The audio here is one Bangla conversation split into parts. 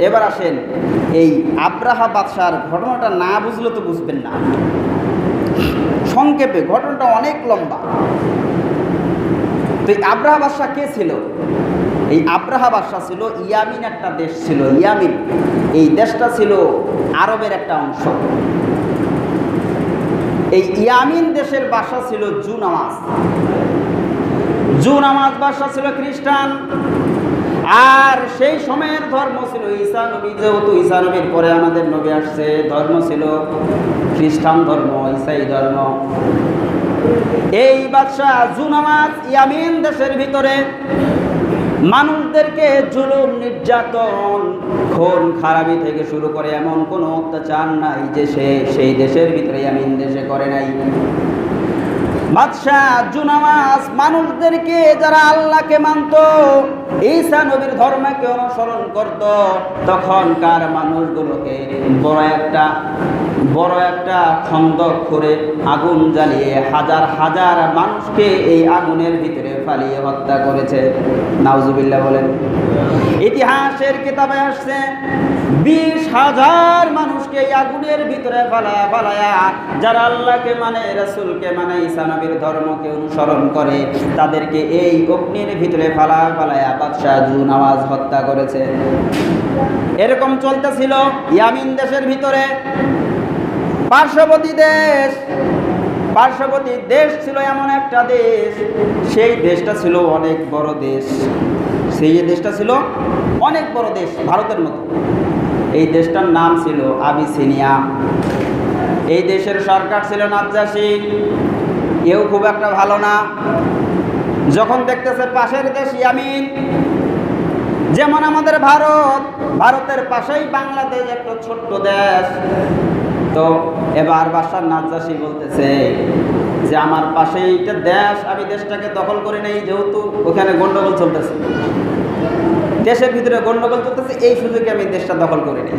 এবার আসেন এই আব্রাহা বাদশার ঘটনাটা না বুঝলে তো বুঝবেন না। সংক্ষেপে, ঘটনাটা অনেক লম্বা। তো এই আব্রাহা বাদশাহ কে ছিল? এই আব্রাহা বাদশাহ ছিল ইয়ামিন একটা দেশ ছিল, ইয়ামিন। এই দেশটা ছিল আরবের একটা অংশ। এই ইয়ামিন দেশের বাসা ছিল জু নামাজ। জু নামাজ বাসা ছিল খ্রিস্টান। আর সেই সময়ের ধর্ম ছিল ঈসা নবী, যেহেতু ঈসা নবীর পরে আমাদের নবী আসছে, ধর্ম ছিল খ্রিস্টান ধর্ম, ঈসাই ধর্ম। এই বাদশাহ জুনামাজ ইয়ামিন দেশের ভিতরে মানুষদেরকে জুলুম, নির্যাতন, খুন, খারাপি থেকে শুরু করে এমন কোনো অত্যাচার নাই যে সে সেই দেশের ভিতরে ইয়ামিন দেশে করে নাই। বাদশাহ জুনামাজ, মানুষদেরকে যারা আল্লাহকে মানত, ঈসা নবীর ধর্মকে অনুসরণ করত, তখনকার মানুষগুলোকে বড় একটা বড় একটা খন্দক করে আগুন জ্বালিয়ে হাজার হাজার মানুষকে এই আগুনের ভিতরে ফালিয়ে হত্যা করেছে। নাউজুবিল্লাহ বলেন। ইতিহাসের কিতাবে আসছে, বিশ হাজার মানুষকে আগুনের ভিতরে ফালায়া ফালায়া, যারা আল্লাহকে মানে রসুলকে মানে ঈসা নবীর ধর্মকে অনুসরণ করে, তাদেরকে এই অগ্নির ভিতরে ফালায়া ফালায়া বাদশাহ জু নামাজ হত্যা করেছে। এরকম চলতেছিল ইয়ামিন দেশের ভিতরে। পার্শ্ববর্তী দেশ পার্শ্ববর্তী দেশ ছিল এমন একটা দেশ, সেই দেশটা ছিল অনেক বড় দেশ। সেই দেশটা ছিল অনেক বড় দেশ ভারতের মতো। এই দেশটার নাম ছিল আবিসিনিয়া। এই দেশের সরকার ছিল নাজ্জাসী এও খুব একটা ভালো না। যখন দেখতেছে পাশের দেশ ইয়ামিন যেমন আমাদের ভারত, ভারতের পাশেই বাংলাদেশ একটা ছোট্ট দেশ। তো এবার বাসার নাজ্জাসী বলতেছে যে, আমার পাশে এইটা দেশ, আমি দেশটাকে দখল করে নেই, যেহেতু ওখানে গন্ডগোল চলতেছে। দেশের ভিতরে গন্ডগোল চলতেছে, এই সুযোগে আমি দেশটা দখল করে নিই।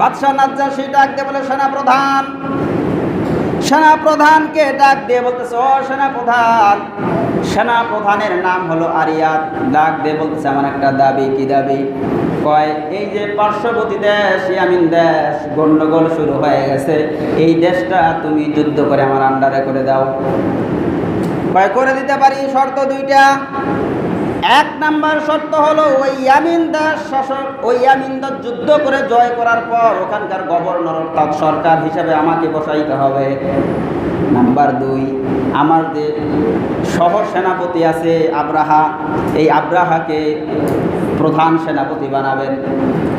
বাদশাহ নাজ্জাসী ডাক দিয়ে বলে সেনাপ্রধান সেনাপ্রধানকে ডাক দিয়ে বলতেছে, ও সেনাপ্রধান, সেনাপ্রধানের নাম হলো আরিয়াত ডাক দিয়ে বলতেছে, আমার একটা দাবি, কি দাবি? কয়, এই যে পার্শ্ববর্তী দেশ, ইয়ামিন দেশ, গন্ডগোল শুরু হয়ে গেছে। এই দেশটা তুমি যুদ্ধ করে আমার আন্ডারে করে দাও। কয়, করে দিতে পারি, শর্ত দুইটা। এক নাম্বার শর্ত হলো ওই ইয়ামিন দাস শাসক, ওই ইয়ামিন দাস যুদ্ধ করে জয় করার পর ওখানকার গভর্নর অর্থাৎ সরকার হিসাবে আমাকে বসাইতে হবে। নাম্বার দুই, আমার যে সহ সেনাপতি আছে আব্রাহা, এই আব্রাহাকে প্রধান সেনাপতি বানাবেন।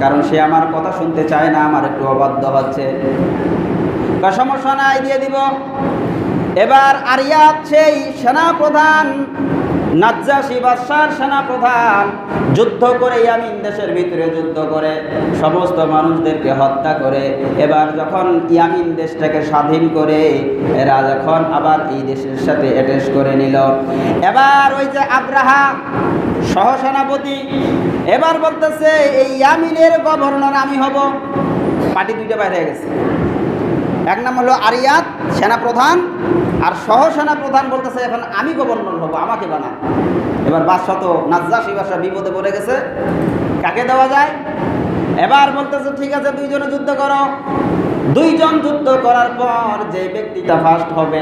কারণ সে আমার কথা শুনতে চায় না, আমার একটু অবাধ্য হচ্ছে। সমস্যা নাই, দিয়ে দিব। এবার আরিয়াত সেই সেনাপ্রধান নাজ্জাসী বাদশার সেনাপ্রধান যুদ্ধ করে ইয়ামিন দেশের ভিতরে যুদ্ধ করে, সমস্ত মানুষদেরকে হত্যা করে। এবার যখন ইয়ামিন দেশটাকে স্বাধীন করে, এরা যখন আবার এই দেশের সাথে অ্যাটাচ করে নিল। এবার ওই যে আব্রাহা, সহসেনাপতি, এবার বলতেছে, এই ইয়ামিনের গভর্নর আমি হব। পার্টি দুইটা বাইরে গেছে। এক নাম হলো আরিয়াত, সেনাপ্রধান, আর সহ সেনাপ্রধান বলতেছে এখন আমি গভর্নর হব, আমাকে বানান এবার বাদশাহ তো নাজ্জাসী বাদশাহ বিপদে পড়ে গেছে। কাকে দেওয়া যায়? এবার বলতেছে, ঠিক আছে, দুইজনে যুদ্ধ করো। দুইজন যুদ্ধ করার পর যে ব্যক্তিটা ফার্স্ট হবে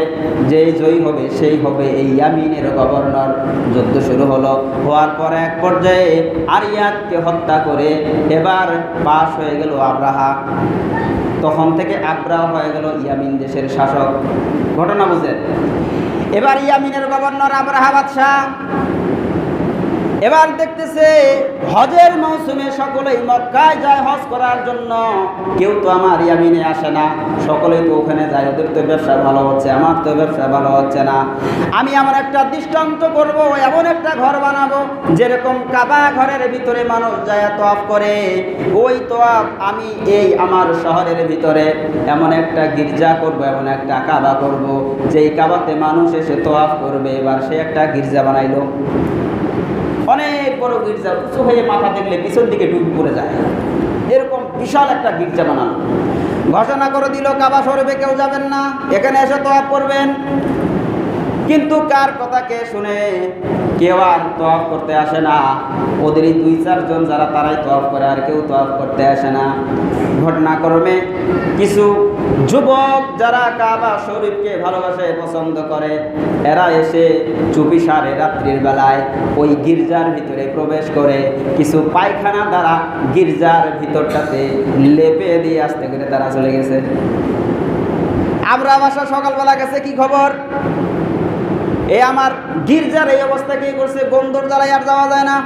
যে জয়ী হবে, সেই হবে এই ইয়ামিনের গভর্নর। যুদ্ধ শুরু হলো, হওয়ার পর এক পর্যায়ে আরিয়াতকে হত্যা করে এবার পাশ হয়ে গেল আব্রাহা। তখন থেকে আগ্রাহ হয়ে গেল ইয়ামিন দেশের শাসক। ঘটনা বুঝে এবার ইয়ামিনের গভর্নর আব্রাহা বাদশাহ এবার দেখতেছে, হজের মৌসুমে সকলেই মক্কায় যায় হজ করার জন্য। কেউ তো আমার ইয়ামিনে আসে না, সকলেই তো ওখানে যায়। ওদের তো ব্যবসা ভালো হচ্ছে, আমার তো ব্যবসা ভালো হচ্ছে না। আমি আমার একটা দৃষ্টান্ত করব, এমন একটা ঘর বানাবো, যেরকম কাবা ঘরের ভিতরে মানুষ যায় তোয়াফ করে। ওই তোয়াফ আমি এই আমার শহরের ভিতরে। এমন একটা গির্জা করব, এমন একটা কাবা করব, যেই কাবাতে মানুষ এসে তোয়াফ করবে। এবার সে একটা গির্জা বানাইলো। অনেক বড় গির্জা উঁচু হয়ে মাথা দেখলে পিছন দিকে ডুব পড়ে যায়। এরকম বিশাল একটা গির্জা বানানো। ঘোষণা করে দিল, কাবা শরীফে কেউ যাবেন না, এখানে এসে তো আপ করবেন। কিন্তু কার কথা কে শুনে? কেউ আর তোয়াফ করতে আসে না। ওদেরই দুই চারজন যারা তারাই তোয়াফ করে, আর কেউ তোয়াফ করতে আসে না। ঘটনাক্রমে কিছু যুবক যারা কাবা শরীফকে ভালোবাসে, পছন্দ করে, এরা এসে চুপি সারে রাত্রির বেলায় ওই গির্জার ভিতরে প্রবেশ করে কিছু পায়খানা দ্বারা গির্জার ভিতরটাতে লেপে দিয়ে আসতে করে তারা চলে গেছে। আবরা বাসা সকালবেলা গেছে, কি খবর? এ আমার গির্জার এই অবস্থা কি করছে? গন্ধর জ্বালায় আর যাওয়া যায় না।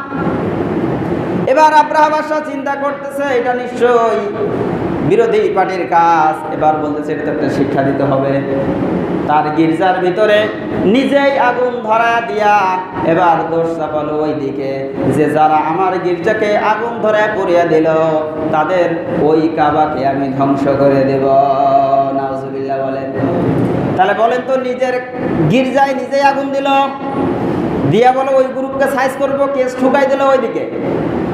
এবার আব্রাহা বাসা চিন্তা করতেছে, এটা নিশ্চয়ই বিরোধী পার্টির কাজ। এবার বলতেছে, এটা একটা শিক্ষা দিতে হবে। তার গির্জার ভিতরে নিজেই আগুন ধরা দিয়া এবার দোষ চাপালো ওই দিকে যে যারা আমার গির্জাকে আগুন ধরে পুড়িয়ে দিল, তাদের ওই কাবাকে আমি ধ্বংস করে দেব। নাউজুবিল্লাহ বলেন। তাহলে বলেন তো, নিজের গির্জায় নিজেই আগুন দিল। দিয়া বলো ওই গ্রুপকে সাইজ করব, কেস ঠুকাই দিল ওইদিকে।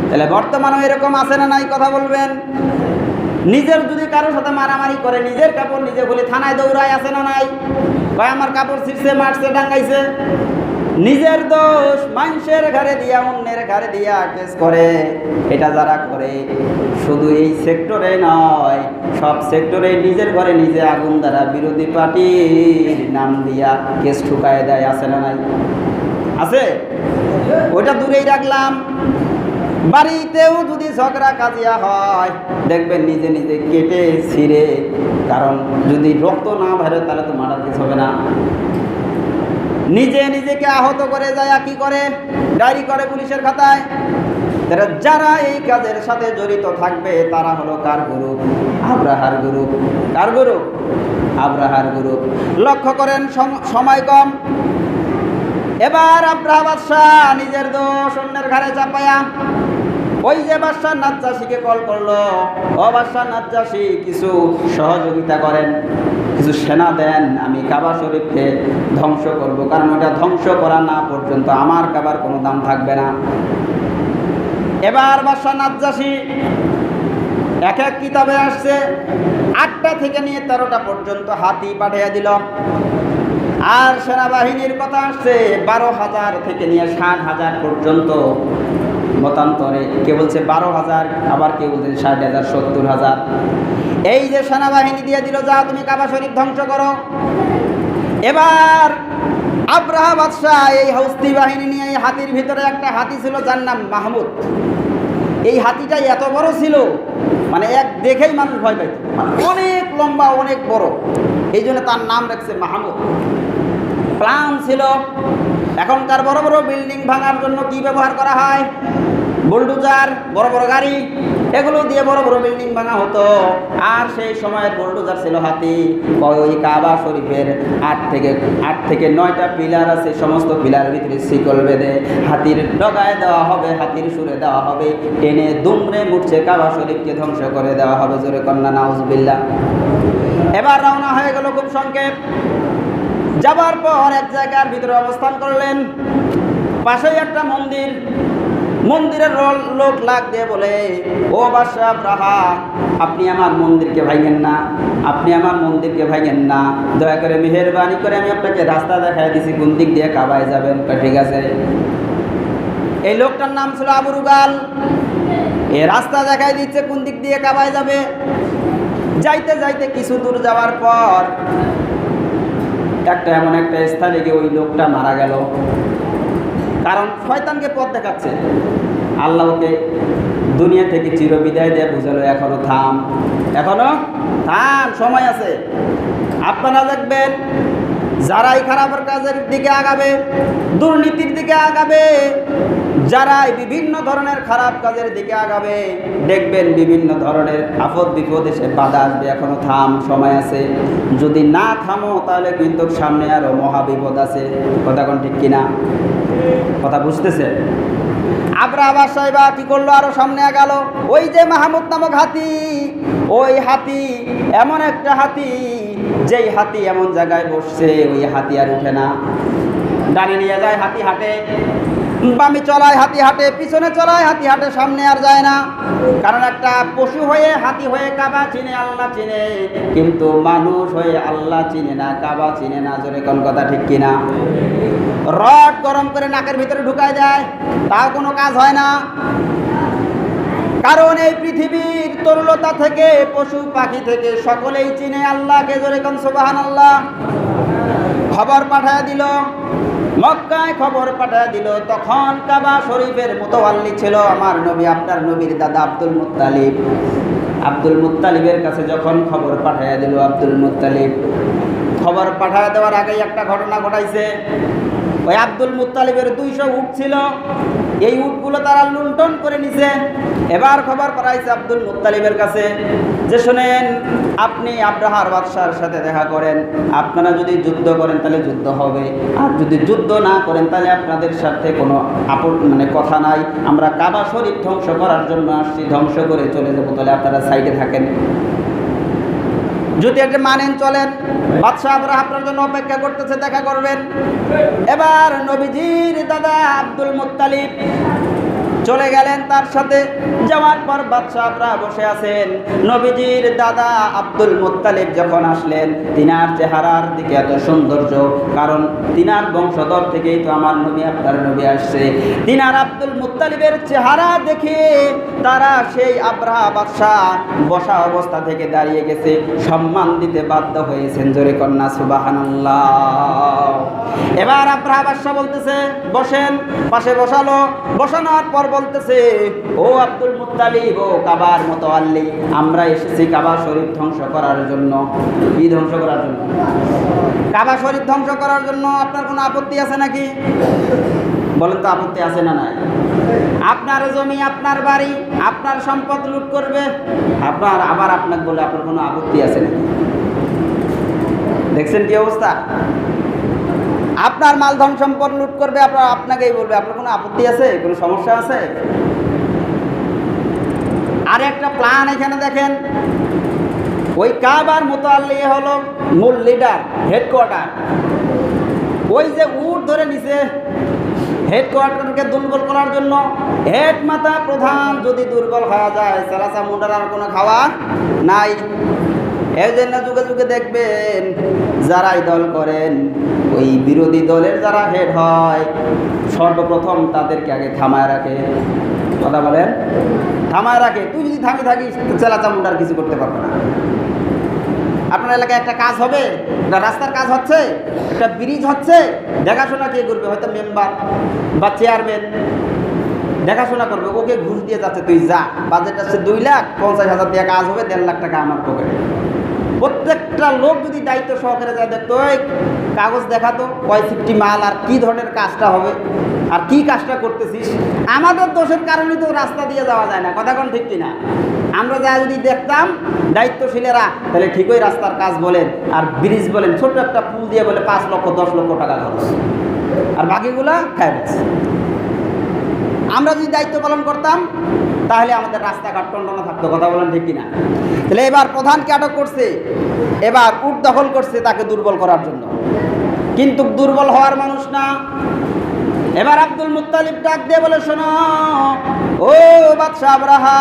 তাহলে বর্তমানে এরকম আছে না নাই? কথা বলবেন। নিজের যদি কারোর সাথে মারামারি করে, নিজের কাপড় নিজে বলে থানায় দৌড়ায়, আছে না নাই? কয় আমার কাপড় ছিঁড়ছে, মারছে, ডাঙ্গাইছে। নিজের দোষ মানুষের ঘরে দিয়া, অন্যের ঘরে দিয়া কেস করে। এটা যারা করে, শুধু এই সেক্টরে নয়, সব সেক্টরে নিজের ঘরে নিজে আগুন দ্বারা বিরোধী পার্টির নাম দিয়া কেস ঠুকায় দেয়, আছে না নাই? আছে? ওইটা দূরেই রাখলাম। বাড়িতেও যদি ঝগড়া কাজিয়া হয়, দেখবেন নিজে নিজে কেটে ছিঁড়ে, কারণ যদি রক্ত না বেরো তাহলে তো মারার কিছু হবে না। নিজে নিজেকে আহত করে যায় কি করে? ডায়েরি করে পুলিশের খাতায়। যারা এই কাজের সাথে জড়িত থাকবে, তারা হলো কার গ্রুপ আব্রাহার গ্রুপ কার গ্রুপ আব্রাহার গ্রুপ লক্ষ্য করেন, সম- সময় কম। এবার আব্রাহা বাদশাহ নিজের দোষ অন্যের ঘরে চাপায়া ওই যে বাদশাহ নাজ্জাসীকে কল করল, ও বাদশাহ নাজ্জাসী কিছু সহযোগিতা করেন, কিছু সেনা দেন, আমি কাবা শরীফকে ধ্বংস করব, কারণ ওটা ধ্বংস করা না পর্যন্ত আমার কাবার কোনো দাম থাকবে না। এবার বাদশাহ নাজ্জাসী এক এক কিতাবে আসছে, আটটা থেকে নিয়ে তেরোটা পর্যন্ত হাতি পাঠিয়ে দিল। আর সেনাবাহিনীর কথা আসছে, বারো হাজার থেকে নিয়ে ষাট হাজার পর্যন্ত মতান্তরে। কে বলছে বারো হাজার, আবার কে বলছে ষাট হাজার, সত্তর হাজার। এই যে সেনাবাহিনী দিয়ে দিল যা তুমি কাবা শরীফ ধ্বংস করো। এবার আব্রাহা বাদশাহ এই হস্তি বাহিনী নিয়ে এই হাতির ভিতরে একটা হাতি ছিল, যার নাম মাহমুদ। এই হাতিটা এত বড় ছিল মানে এক দেখেই মানুষ ভয় পাইত। অনেক লম্বা, অনেক বড়। এই জন্য তার নাম রাখছে মাহমুদ। প্রাণ ছিল এখনকার বড় বড় বিল্ডিং ভাঙার জন্য কি ব্যবহার করা হয়? বুলডোজার, বড় বড় গাড়ি, এগুলো দিয়ে বড় বড় বিল্ডিং ভাঙা হতো। আর সেই সময়ের বুলডোজার ছিল হাতি। ওই কাবা শরীফের আট থেকে আট থেকে নয়টা পিলার আছে, সমস্ত পিলার ভিতরে শিকল বেঁধে হাতির ডগায় দেওয়া হবে, হাতির সুরে দেওয়া হবে, টেনে দুমড়ে মুড়ছে কাবা শরীফকে ধ্বংস করে দেওয়া হবে। জোরে কন্যা নাউজবিল্লা এবার রওনা হয়ে গেল খুব সংক্ষেপ। যাবার পর এক জায়গার ভিতরে অবস্থান করলেন। পাশেই একটা মন্দির। মন্দিরের লোক লাগ দিয়ে বলে, ও বাদশাহ রাহা আপনি আমার মন্দিরকে ভাঙেন না, আপনি আমার মন্দিরকে ভাঙেন না। দয়া করে মেহরবানি করে আমি আপনাকে রাস্তা দেখাই দিছি, কোন দিক দিয়ে কাবায় যাবেন? ঠিক আছে। এই লোকটার নাম ছিল আবু রুগাল। এ রাস্তা দেখাই দিচ্ছে, কোন দিক দিয়ে কাবায় যাবে? যাইতে যাইতে কিছু দূর যাওয়ার পর একটা এমন একটা স্থানে গিয়ে ওই লোকটা মারা গেল। কারণ শয়তানকে পথ দেখাচ্ছে। আল্লাহকে দুনিয়া থেকে চিরবিদায় দিয়ে বুঝালো, এখনও থাম এখনও থাম, সময় আছে। আপনারা দেখবেন যারাই খারাপের কাজের দিকে আগাবে, দুর্নীতির দিকে আগাবে যারাই বিভিন্ন ধরনের খারাপ কাজের দিকে আগাবে, দেখবেন বিভিন্ন ধরনের আপদ বিপদ এসে বাধা আসবে। এখনও থাম, সময় আছে। যদি না থামো, তাহলে কিন্তু সামনে আরও মহাবিপদ আছে। কথা কোন ঠিক কিনা? কথা বুঝতেছে? আবরা আবার সাহেবা কি করল? আরও সামনে গেল ওই যে মাহমুদ নামক হাতি, ওই হাতি, এমন একটা হাতি, যেই হাতি এমন জায়গায় বসছে, ওই হাতি আর উঠে না। দাঁড়িয়ে নিয়ে যায় হাতি হাটে। বামি চলায় হাতি হাটে, পিছনে চলায় হাতি হাটে, সামনে আর যায় না। কারণ একটা পশু হয়ে হাতি হয়ে কাবা চিনে, আল্লাহ চিনে। কিন্তু মানুষ হয়ে আল্লাহ চিনে না, কাবা চিনে না, জোরে কোন কথা ঠিক কিনা? রড গরম করে নাকের ভিতরে ঢুকায় দেয়, তাও কোনো কাজ হয় না। কারণ এই পৃথিবীর তরুলতা থেকে, পশু পাখি থেকে সকলেই চিনে আল্লাহকে, জোরে কন সুবাহান আল্লাহ খবর পাঠায় দিল। মক্কায় খবর পাঠা দিল। তখন কাবা শরীফের মোতোয়াল্লি ছিল আমার নবী, আপনার নবীর দাদা আব্দুল মুতালিব আব্দুল মুতালিবের কাছে যখন খবর পাঠাইয়া দিল আব্দুল মুতালিব খবর পাঠায় দেওয়ার আগেই একটা ঘটনা ঘটাইছে। ওই আব্দুল মুতালিবের দুইশো উট ছিল। এই উটগুলো তারা লুণ্ঠন করে নিছে। এবার খবর পাঠাইছে আব্দুল মুত্তালিবের কাছে যে, শোনেন, আপনি আব্রাহার বাদশার সাথে দেখা করেন। আপনারা যদি যুদ্ধ করেন, তাহলে যুদ্ধ হবে। আর যদি যুদ্ধ না করেন, তাহলে আপনাদের সাথে কোনো আপন মানে কথা নাই। আমরা কাবা শরীফ ধ্বংস করার জন্য আসছি, ধ্বংস করে চলে যাব। তাহলে আপনারা সাইডে থাকেন। যদি এটা মানেন, চলেন। বাদশাহ আবরাহ আপনার জন্য অপেক্ষা করতেছে, দেখা করবেন। এবার নবীজির দাদা আব্দুল মুত্তালিব চলে গেলেন তার সাথে। যাওয়ার পর বাদশাহরা বসে আছেন। নবীজির দাদা আব্দুল মুত্তালিব যখন আসলেন, তিনার চেহারার দিকে এত সৌন্দর্য, কারণ তিনার বংশধর থেকেই তো আমার নবী, আপনার নবী আসছে। তিনার আব্দুল মুত্তালিবের চেহারা দেখে তারা সেই আব্রাহা বাদশাহ বসা অবস্থা থেকে দাঁড়িয়ে গেছে। সম্মান দিতে বাধ্য হয়েছেন, জোরে কন্যা, সুবাহানাল্লাহ। এবার আব্রাহা বাদশাহ বলতেছে, বসেন, পাশে বসালো। বসানোর পর বলতেছে, ও আব্দুল মুত্তালিব, ও কাবার মতো আল্লি, আমরা এসেছি কাবা শরীফ ধ্বংস করার জন্য। কি ধ্বংস করার জন্য? কাবা শরীফ ধ্বংস করার জন্য আপনার কোনো আপত্তি আছে নাকি? বলেন তো আপত্তি আছে না নাই। আপনার জমি, আপনার বাড়ি, আপনার সম্পদ লুট করবে, আপনার আবার আপনাকে বলে আপনার কোনো আপত্তি আছে নাকি? দেখছেন কি অবস্থা? আপনার মাল ধন সম্পদ লুট করবে, আপনার আপনাকেই বলবে। আপনার কোনো আপত্তি আছে? কোনো সমস্যা আছে? আর একটা প্ল্যান এখানে দেখেন। ওই কাবার মতো আল্লি হলো মূল লিডার হেডকোয়ার্টার ওই যে উট ধরে নিছে হেডকোয়ার্টারকে দুর্বল করার জন্য। হেড মাতা প্রধান যদি দুর্বল হওয়া যায় সালাসা মুন্ডার আর কোনো খাওয়া নাই। এই জন্য যুগে যুগে দেখবেন যারাই দল করেন, ওই বিরোধী দলের যারা হেড হয়, সর্বপ্রথম তাদেরকে আগে থামায় রাখে। কথা বলেন? থামায় রাখে। তুই যদি থামে থাকিস চেলা চামুন্ডার কিছু করতে পারবে না। আপনার এলাকায় একটা কাজ হবে? একটা রাস্তার কাজ হচ্ছে? একটা ব্রিজ হচ্ছে? দেখাশোনা কে করবে? হয়তো মেম্বার বা চেয়ারম্যান দেখাশোনা করবে। ওকে ঘুষ দিয়ে যাচ্ছে, তুই যা। বাজেট আছে দুই লাখ, পঞ্চাশ হাজার দিয়ে কাজ হবে, দেড় লাখ টাকা আমার পকেটে প্রত্যেকটা লোক যদি দায়িত্ব সহকারে যায়, দেখতো ওই কাগজ দেখাতো কয় সিফটি মাল, আর কি ধরনের কাজটা হবে? আর কি কাজটা করতেছিস? আমাদের দোষের কারণে তো রাস্তা দিয়ে যাওয়া যায় না, কথা কোন ঠিক কিনা? আমরা যা যদি দেখতাম, দায়িত্বশীলেরা, তাহলে ঠিকই রাস্তার কাজ বলেন, আর ব্রিজ বলেন, ছোট্ট একটা পুল দিয়ে বলে পাঁচ লক্ষ, দশ লক্ষ টাকা খরচ। আর বাকিগুলা খায় আমরা যদি দায়িত্ব পালন করতাম তাহলে আমাদের রাস্তাঘাট টন্ডনা থাকতো, কথা বলেন ঠিক কিনা? তাহলে এবার প্রধানকে আটক করছে, এবার উট দখল করছে তাকে দুর্বল করার জন্য। কিন্তু দুর্বল হওয়ার মানুষ না। এবার আব্দুল মুত্তালিব ডাক দিয়ে বলে, শোনো, ও বাদশাহ আবরাহা,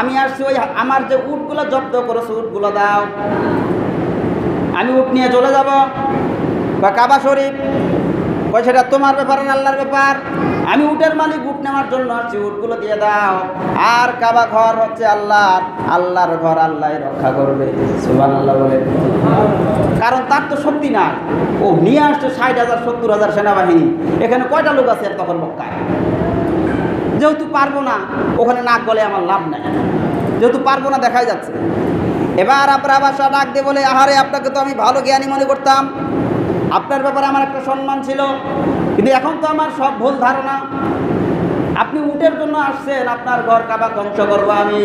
আমি আসছি ওই আমার যে উটগুলো জব্দ করেছে, উটগুলো দাও। আমি উট নিয়ে চলে যাব, বা কাবা শরীফ পয়সাটা তোমার ব্যাপার না, আল্লাহর ব্যাপার। আমি উটের মালিক, উট নেওয়ার জন্য আসছি, উটগুলো দিয়ে দাও। আর কাবা ঘর হচ্ছে আল্লাহর আল্লাহর ঘর আল্লাহ রক্ষা করবে। সুবান আল্লাহ বলে। কারণ তার তো শক্তি নাই। ও নিয়ে আসছে ষাট হাজার, সত্তর হাজার সেনাবাহিনী। এখানে কয়টা লোক আছে তখন মক্কায়? যেহেতু পারব না, ওখানে নাক গলে আমার লাভ নাই। যেহেতু পারব না, দেখাই যাচ্ছে। এবার আপনার বাসা ডাক দিয়ে বলে, আহারে, আপনাকে তো আমি ভালো জ্ঞানী মনে করতাম। আপনার ব্যাপারে আমার একটা সম্মান ছিল। কিন্তু এখন তো আমার সব ভুল ধারণা। আপনি উটের জন্য আসছেন, আপনার ঘর কাবা ধ্বংস করব আমি।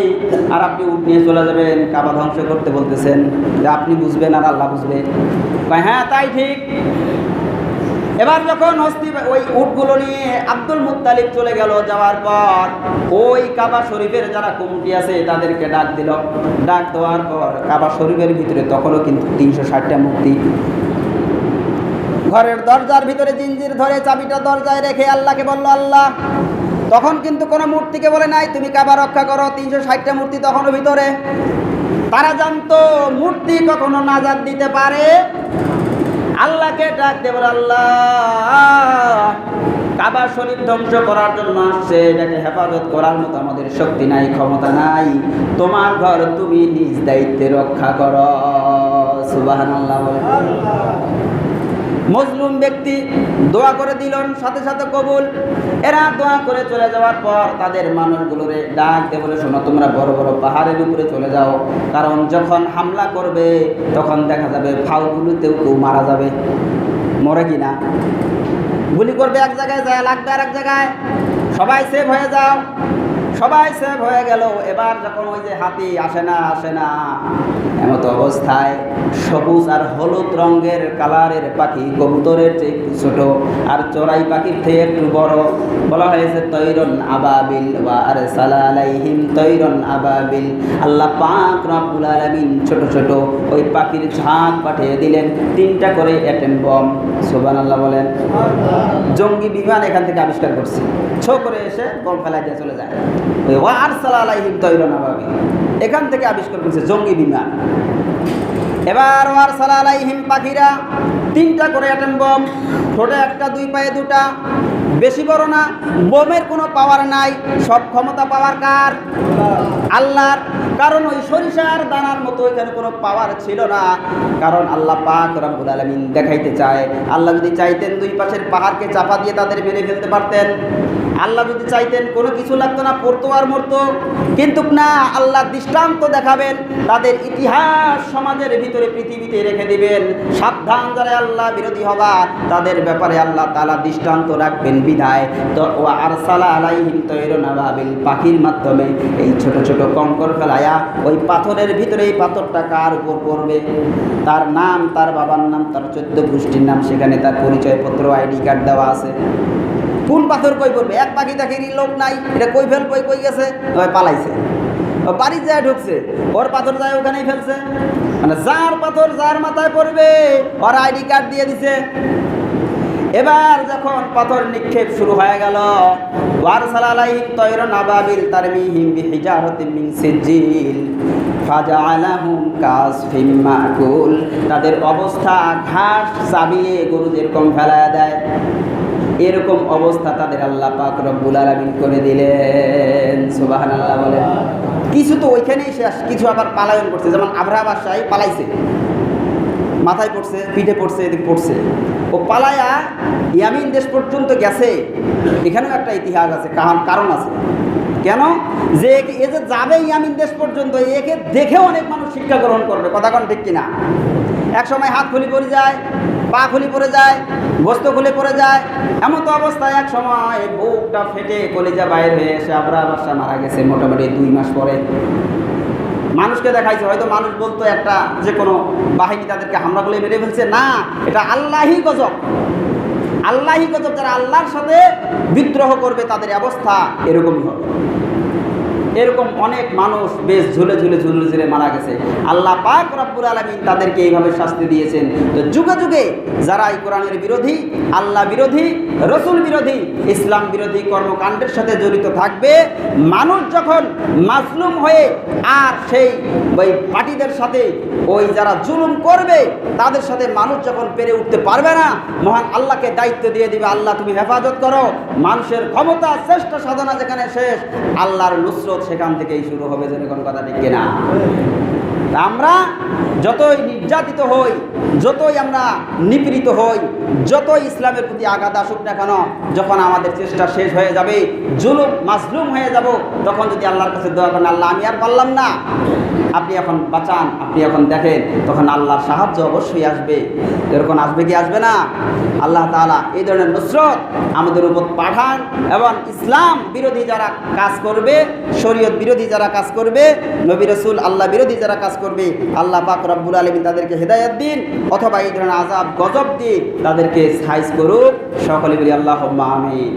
আর আপনি উট নিয়ে চলে যাবেন, কাবা ধ্বংস করতে বলতেছেন। যে আপনি বুঝবেন আর আল্লাহ বুঝবে। হ্যাঁ তাই ঠিক। এবার যখন হস্তি ওই উটগুলো নিয়ে আব্দুল মুত্তালিব চলে গেল, যাওয়ার পর ওই কাবা শরীফের যারা কমিটি আছে, তাদেরকে ডাক দিল। ডাক দেওয়ার পর কাবা শরীফের ভিতরে তখনও কিন্তু তিনশো ষাটটা মূর্তি ঘরের দরজার ভিতরে জিঞ্জির ধরে চাবিটা দরজায় রেখে আল্লাহকে বলল, আল্লাহ, তখন কিন্তু কোনো মূর্তিকে বলে নাই, তুমি কাবা রক্ষা করো, তিনশো ষাটটা মূর্তি তখনও ভিতরে। তারা জানতো মূর্তি কখনো নাজাদ দিতে পারে। আল্লাহকে ডাক দেব আল্লাহ, কাবা শরীফ ধ্বংস করার জন্য আসছে, এটাকে হেফাজত করার মতো আমাদের শক্তি নাই, ক্ষমতা নাই। তোমার ঘর তুমি নিজ দায়িত্বে রক্ষা করো। সুবাহান আল্লাহ মজলুম ব্যক্তি দোয়া করে দিলেন, সাথে সাথে কবুল। এরা দোয়া করে চলে যাওয়ার পর তাদের মানুষগুলোরে ডাক দিয়ে বলে, শোনো, তোমরা বড় বড় পাহাড়ের উপরে চলে যাও। কারণ যখন হামলা করবে, তখন দেখা যাবে ফাউগুলোতেও কেউ মারা যাবে। মরে কি না? গুলি করবে এক জায়গায় যায়, লাগবে আর এক জায়গায়। সবাই সেভ হয়ে যাও। সবাই সেভ হয়ে গেল। এবার যখন ওই যে হাতি আসে না আসে না, এমত অবস্থায় সবুজ আর হলুদ রঙের কালারের পাখি, কবুতরের চেয়ে একটু ছোট আর চড়াই পাখির থেকে একটু বড়। বলা হয়েছে, তৈরন আবাবিল বা আর সালালাইহিম তৈরন আবাবিল। আল্লাহ পাক রব্বুল আলামিন ছোট ছোট ওই পাখির ঝাঁক পাঠিয়ে দিলেন। তিনটা করে অ্যাটেম বম সুবহানাল্লাহ বলেন। জঙ্গি বিমান এখান থেকে আবিষ্কার করছে। ছো করে এসে বম ফেলাই দিয়ে চলে যায়। এখান থেকে আবিষ্কার করছে জঙ্গি বিমান। এবার ওয়ার সালালাইহিম পাখিরা তিনটা করে অ্যাটেম বম ঠোঁটে একটা, দুই পায়ে দুটা। বেশি বড় না, বোমের কোনো পাওয়ার নাই। সব ক্ষমতা পাওয়ার কার? আল্লাহর। কারণ ওই সরিষার দানার মতো এখানে কোনো পাওয়ার ছিল না। কারণ আল্লাহ পাক রব্বুল আলামিন দেখাইতে চায়। আল্লাহ যদি চাইতেন দুই পাশের পাহাড়কে চাপা দিয়ে তাদের মেরে ফেলতে পারতেন। আল্লাহ যদি চাইতেন কোনো কিছু লাগতো না, পড়তো আর মরতো। কিন্তু না, আল্লাহ দৃষ্টান্ত দেখাবেন, তাদের ইতিহাস সমাজের ভিতরে পৃথিবীতে রেখে দিবেন। সাবধান যারা আল্লাহ বিরোধী হবা, তাদের ব্যাপারে আল্লাহ তালা দৃষ্টান্ত রাখবেন বিধায়। তো ও আরসালা আলাইহিম আবাবিল পাখির মাধ্যমে এই ছোট ছোট কঙ্কর ফেলায়া ওই পাথরের ভিতরে এই পাথরটা কার উপর পড়বে? তার নাম, তার বাবার নাম, তার চোদ্দ গোষ্ঠীর নাম, সেখানে তার পরিচয়পত্র, আইডি কার্ড দেওয়া আছে। কোন পাথর কই পড়বে? এক পাখি দেখেনি লোক নাই, এটা কই ফেল, কই কই গেছে? পালাইছে। ও বাড়ি যায় ঢুকছে, ওর পাথর যায় ওখানেই ফেলছে। মানে যার পাথর যার মাথায় পড়বে, ওর আইডি কার্ড দিয়ে দিছে। এবার যখন পাথর নিক্ষেপ শুরু হয়ে গেল ওয়ারসালালাইহিম তয়রন আবাবিল তারমিহিম বিহিজারাতিন মিন সিজিল ফাজআলাহুম কাসফিম মাকুল। তাদের অবস্থা ঘাস চাবিয়ে গরু যেরকম ফেলায় দেয়। এরকম অবস্থা তাদের আল্লাহ পাক রব্বুল আলামিন করে দিলেন। সুবহানাল্লাহ বলেন। কিছু তো ওইখানেই শেষ, কিছু আবার পালায়ন করছে। যেমন আবরা বাসায় পালাইছে। মাথায় পড়ছে, পিঠে পড়ছে, এদিকে পড়ছে। ও পালায়া ইয়ামিন দেশ পর্যন্ত গেছে। এখানেও একটা ইতিহাস আছে কারণ আছে। কেন? যে এ যে যাবে ইয়ামিন দেশ পর্যন্ত, একে দেখেও অনেক মানুষ শিক্ষা গ্রহণ করবে। কথা ঠিক কিনা? এক সময় হাত খুলি পড়ে যায় পা খুলি পড়ে যায় বস্ত খুলে পড়ে যায়। এমন তো অবস্থায় এক সময় বুকটা ফেটে কলিজা বাইর হয়ে এসে আবরা বাসা মারা গেছে মোটামুটি দুই মাস পরে। মানুষকে দেখাইছে, হয়তো মানুষ বলতো একটা যে কোনো বাহিনী তাদেরকে হামলা করে মেরে ফেলছে। না, এটা আল্লাহি গজব। আল্লাহি গজব, যারা আল্লাহর সাথে বিদ্রোহ করবে, তাদের অবস্থা এরকমই হবে। এরকম অনেক মানুষ বেশ ঝুলে ঝুলে ঝুলে ঝুলে মারা গেছে। আল্লাহ পাক রব্বুল আলমিন তাদেরকে এইভাবে শাস্তি দিয়েছেন। তো যুগে যুগে যারা এই কোরআনের বিরোধী, আল্লাহ বিরোধী, রসুল বিরোধী, ইসলাম বিরোধী কর্মকাণ্ডের সাথে জড়িত থাকবে, মানুষ যখন মাসলুম হয়ে আর সেই ওই পার্টিদের সাথে ওই যারা জুলুম করবে, তাদের সাথে মানুষ যখন পেরে উঠতে পারবে না, মহান আল্লাহকে দায়িত্ব দিয়ে দিবে, আল্লাহ তুমি হেফাজত করো। মানুষের ক্ষমতা, শ্রেষ্ঠ সাধনা যেখানে শেষ, আল্লাহর নুসরত সেখান থেকেই শুরু হবে যে কোনো কথা ঠিক তা আমরা যতই নির্যাতিত হই, যতই আমরা নিপীড়িত হই, যতই ইসলামের প্রতি আঘাত আসুক না কেন, যখন আমাদের চেষ্টা শেষ হয়ে যাবে, জুলুম, মাজলুম হয়ে যাব, তখন যদি আল্লাহর কাছে দোয়া করেন, আল্লাহ, আমি আর পারলাম না। আপনি এখন বাঁচান, আপনি এখন দেখেন, তখন আল্লাহর সাহায্য অবশ্যই আসবে। এরকম আসবে কি আসবে না? আল্লাহ তাআলা এই ধরনের নুসরত আমাদের উপর পাঠান এবং ইসলাম বিরোধী যারা কাজ করবে, শরীয়ত বিরোধী যারা কাজ করবে, নবী রসুল, আল্লাহ বিরোধী যারা কাজ করবে, আল্লাহ পাক রব্বুল আলমিন তাদেরকে হেদায়ত দিন, অথবা এই ধরনের আজাব গজব দিয়ে তাদেরকে সাইজ করুক। সকলে বলি আল্লাহ আমিন।